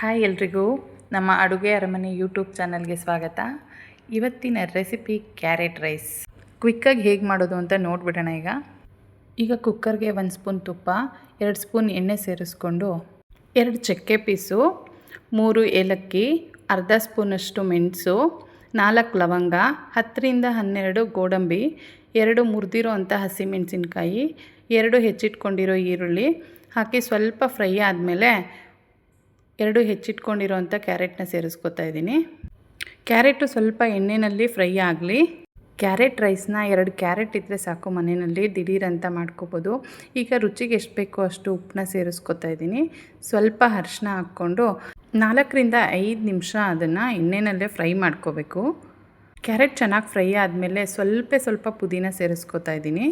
Hi ಎಲ್ರಿಗೂ. ನಮ್ಮ ಅಡುಗೆ ಅರಮನೆ ಯೂಟ್ಯೂಬ್ ಚಾನಲ್ಗೆ ಸ್ವಾಗತ. ಇವತ್ತಿನ ರೆಸಿಪಿ ಕ್ಯಾರೆಟ್ ರೈಸ್. ಕ್ವಿಕ್ಕಾಗಿ ಹೇಗೆ ಮಾಡೋದು ಅಂತ ನೋಡಿಬಿಡೋಣ ಈಗ. ಈಗ ಕುಕ್ಕರ್ಗೆ ಒಂದು ಸ್ಪೂನ್ ತುಪ್ಪ, ಎರಡು ಸ್ಪೂನ್ ಎಣ್ಣೆ ಸೇರಿಸ್ಕೊಂಡು ಎರಡು ಚಕ್ಕೆ ಪೀಸು, ಮೂರು ಏಲಕ್ಕಿ, ಅರ್ಧ ಸ್ಪೂನಷ್ಟು ಮೆಣಸು, ನಾಲ್ಕು ಲವಂಗ, ಹತ್ತರಿಂದ ಹನ್ನೆರಡು ಗೋಡಂಬಿ, ಎರಡು ಮುರಿದಿರೋ ಅಂಥ ಹಸಿಮೆಣಸಿನ್ಕಾಯಿ, ಎರಡು ಹೆಚ್ಚಿಟ್ಕೊಂಡಿರೋ ಈರುಳ್ಳಿ ಹಾಕಿ ಸ್ವಲ್ಪ ಫ್ರೈ ಆದಮೇಲೆ ಎರಡು ಹೆಚ್ಚಿಟ್ಕೊಂಡಿರೋಂಥ ಕ್ಯಾರೆಟ್ನ ಸೇರಿಸ್ಕೊತಾ ಇದ್ದೀನಿ. ಕ್ಯಾರೆಟು ಸ್ವಲ್ಪ ಎಣ್ಣೆಯಲ್ಲಿ ಫ್ರೈ ಆಗಲಿ. ಕ್ಯಾರೆಟ್ ರೈಸ್ನ ಎರಡು ಕ್ಯಾರೆಟ್ ಇದ್ದರೆ ಸಾಕು ಮನೆಯಲ್ಲಿ ದಿಢೀರ್ ಅಂತ ಮಾಡ್ಕೋಬೋದು. ಈಗ ರುಚಿಗೆ ಎಷ್ಟು ಬೇಕೋ ಅಷ್ಟು ಉಪ್ಪನ್ನ ಸೇರಿಸ್ಕೊತಾ ಇದ್ದೀನಿ. ಸ್ವಲ್ಪ ಅರಿಶಿನ ಹಾಕ್ಕೊಂಡು ನಾಲ್ಕರಿಂದ ಐದು ನಿಮಿಷ ಅದನ್ನು ಎಣ್ಣೆನಲ್ಲೇ ಫ್ರೈ ಮಾಡ್ಕೋಬೇಕು. ಕ್ಯಾರೆಟ್ ಚೆನ್ನಾಗಿ ಫ್ರೈ ಆದಮೇಲೆ ಸ್ವಲ್ಪ ಸ್ವಲ್ಪ ಪುದೀನ ಸೇರಿಸ್ಕೊತಾ ಇದ್ದೀನಿ.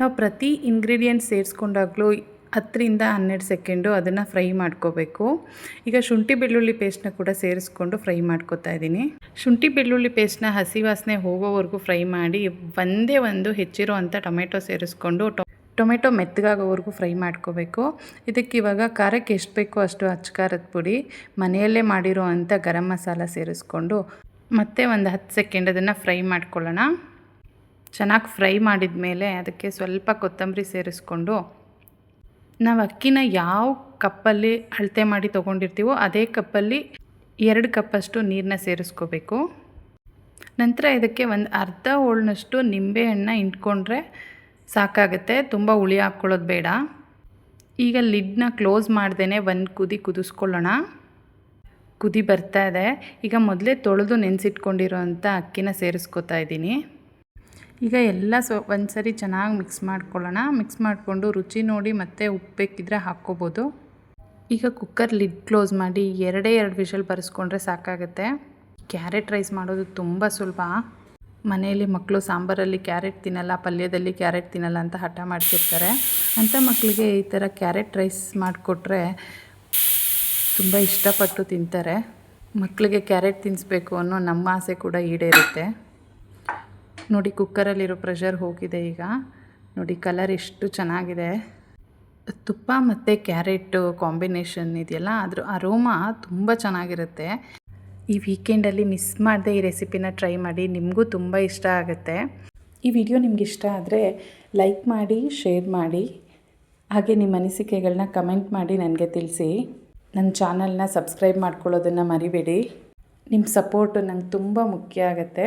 ನಾವು ಪ್ರತಿ ಇಂಗ್ರೀಡಿಯೆಂಟ್ ಸೇರಿಸ್ಕೊಂಡಾಗಲೂ ಹತ್ತರಿಂದ ಹನ್ನೆರಡು ಸೆಕೆಂಡು ಅದನ್ನು ಫ್ರೈ ಮಾಡ್ಕೋಬೇಕು. ಈಗ ಶುಂಠಿ ಬೆಳ್ಳುಳ್ಳಿ ಪೇಸ್ಟ್ನ ಕೂಡ ಸೇರಿಸ್ಕೊಂಡು ಫ್ರೈ ಮಾಡ್ಕೊತಾ ಇದ್ದೀನಿ. ಶುಂಠಿ ಬೆಳ್ಳುಳ್ಳಿ ಪೇಸ್ಟ್ನ ಹಸಿ ವಾಸನೆ ಹೋಗೋವರೆಗೂ ಫ್ರೈ ಮಾಡಿ ಒಂದೇ ಒಂದು ಹೆಚ್ಚಿರೋ ಅಂಥ ಟೊಮೆಟೊ ಸೇರಿಸ್ಕೊಂಡು ಟೊಮೆಟೊ ಮೆತ್ತಗಾಗೋವರೆಗೂ ಫ್ರೈ ಮಾಡ್ಕೋಬೇಕು. ಇದಕ್ಕೆ ಇವಾಗ ಖಾರಕ್ಕೆ ಎಷ್ಟು ಬೇಕೋ ಅಷ್ಟು ಅಚ್ಕಾರದ ಪುಡಿ, ಮನೆಯಲ್ಲೇ ಮಾಡಿರೋ ಅಂಥ ಗರಂ ಮಸಾಲ ಸೇರಿಸ್ಕೊಂಡು ಮತ್ತೆ ಒಂದು ಹತ್ತು ಸೆಕೆಂಡ್ ಅದನ್ನು ಫ್ರೈ ಮಾಡ್ಕೊಳ್ಳೋಣ. ಚೆನ್ನಾಗಿ ಫ್ರೈ ಮಾಡಿದ ಮೇಲೆ ಅದಕ್ಕೆ ಸ್ವಲ್ಪ ಕೊತ್ತಂಬರಿ ಸೇರಿಸ್ಕೊಂಡು ನಾವು ಅಕ್ಕಿನ ಯಾವ ಕಪ್ಪಲ್ಲಿ ಅಳತೆ ಮಾಡಿ ತೊಗೊಂಡಿರ್ತೀವೋ ಅದೇ ಕಪ್ಪಲ್ಲಿ ಎರಡು ಕಪ್ಪಷ್ಟು ನೀರನ್ನ ಸೇರಿಸ್ಕೋಬೇಕು. ನಂತರ ಇದಕ್ಕೆ ಒಂದು ಅರ್ಧ ಹೋಳ್ನಷ್ಟು ನಿಂಬೆಹಣ್ಣ ಇಂಟ್ಕೊಂಡ್ರೆ ಸಾಕಾಗುತ್ತೆ, ತುಂಬ ಹುಳಿ ಹಾಕ್ಕೊಳ್ಳೋದು ಬೇಡ. ಈಗ ಲಿಡ್ನ ಕ್ಲೋಸ್ ಮಾಡ್ದೇ ಒಂದು ಕುದಿ ಕುದಿಸ್ಕೊಳ್ಳೋಣ. ಕುದಿ ಬರ್ತಾ ಇದೆ. ಈಗ ಮೊದಲೇ ತೊಳೆದು ನೆನೆಸಿಟ್ಕೊಂಡಿರೋ ಅಂಥ ಅಕ್ಕಿನ ಸೇರಿಸ್ಕೊತಾ ಇದ್ದೀನಿ. ಈಗ ಎಲ್ಲ ಸೊ ಒಂದು ಸರಿ ಚೆನ್ನಾಗಿ ಮಿಕ್ಸ್ ಮಾಡ್ಕೊಳ್ಳೋಣ. ಮಿಕ್ಸ್ ಮಾಡಿಕೊಂಡು ರುಚಿ ನೋಡಿ ಮತ್ತೆ ಉಪ್ಪು ಬೇಕಿದ್ರೆ ಹಾಕ್ಕೋಬೋದು. ಈಗ ಕುಕ್ಕರ್ ಲಿಡ್ ಕ್ಲೋಸ್ ಮಾಡಿ ಎರಡೇ ಎರಡು ವಿಷಲ್ ಬರೆಸ್ಕೊಂಡ್ರೆ ಸಾಕಾಗುತ್ತೆ. ಕ್ಯಾರೆಟ್ ರೈಸ್ ಮಾಡೋದು ತುಂಬ ಸುಲಭ. ಮನೆಯಲ್ಲಿ ಮಕ್ಕಳು ಸಾಂಬಾರಲ್ಲಿ ಕ್ಯಾರೆಟ್ ತಿನ್ನಲ್ಲ, ಪಲ್ಯದಲ್ಲಿ ಕ್ಯಾರೆಟ್ ತಿನ್ನಲ್ಲ ಅಂತ ಹಠ ಮಾಡ್ತಿರ್ತಾರೆ. ಅಂಥ ಮಕ್ಕಳಿಗೆ ಈ ಥರ ಕ್ಯಾರೆಟ್ ರೈಸ್ ಮಾಡಿಕೊಟ್ರೆ ತುಂಬ ಇಷ್ಟಪಟ್ಟು ತಿಂತಾರೆ. ಮಕ್ಕಳಿಗೆ ಕ್ಯಾರೆಟ್ ತಿನ್ನಿಸ್ಬೇಕು ಅನ್ನೋ ನಮ್ಮ ಆಸೆ ಕೂಡ ಈಡೇರುತ್ತೆ. ನೋಡಿ, ಕುಕ್ಕರಲ್ಲಿರೋ ಪ್ರೆಷರ್ ಹೋಗಿದೆ ಈಗ. ನೋಡಿ ಕಲರ್ ಎಷ್ಟು ಚೆನ್ನಾಗಿದೆ. ತುಪ್ಪ ಮತ್ತು ಕ್ಯಾರೆಟ್ ಕಾಂಬಿನೇಷನ್ ಇದೆಯಲ್ಲ, ಅದ್ರ ಅರೋಮ ತುಂಬ ಚೆನ್ನಾಗಿರುತ್ತೆ. ಈ ವೀಕೆಂಡಲ್ಲಿ ಮಿಸ್ ಮಾಡದೆ ಈ ರೆಸಿಪಿನ ಟ್ರೈ ಮಾಡಿ, ನಿಮಗೂ ತುಂಬ ಇಷ್ಟ ಆಗುತ್ತೆ. ಈ ವಿಡಿಯೋ ನಿಮ್ಗೆ ಇಷ್ಟ ಆದರೆ ಲೈಕ್ ಮಾಡಿ ಶೇರ್ ಮಾಡಿ. ಹಾಗೆ ನಿಮ್ಮ ಅನಿಸಿಕೆಗಳನ್ನ ಕಮೆಂಟ್ ಮಾಡಿ ನನಗೆ ತಿಳಿಸಿ. ನನ್ನ ಚಾನಲ್ನ ಸಬ್ಸ್ಕ್ರೈಬ್ ಮಾಡ್ಕೊಳ್ಳೋದನ್ನು ಮರಿಬೇಡಿ. ನಿಮ್ಮ ಸಪೋರ್ಟು ನಂಗೆ ತುಂಬ ಮುಖ್ಯ ಆಗುತ್ತೆ.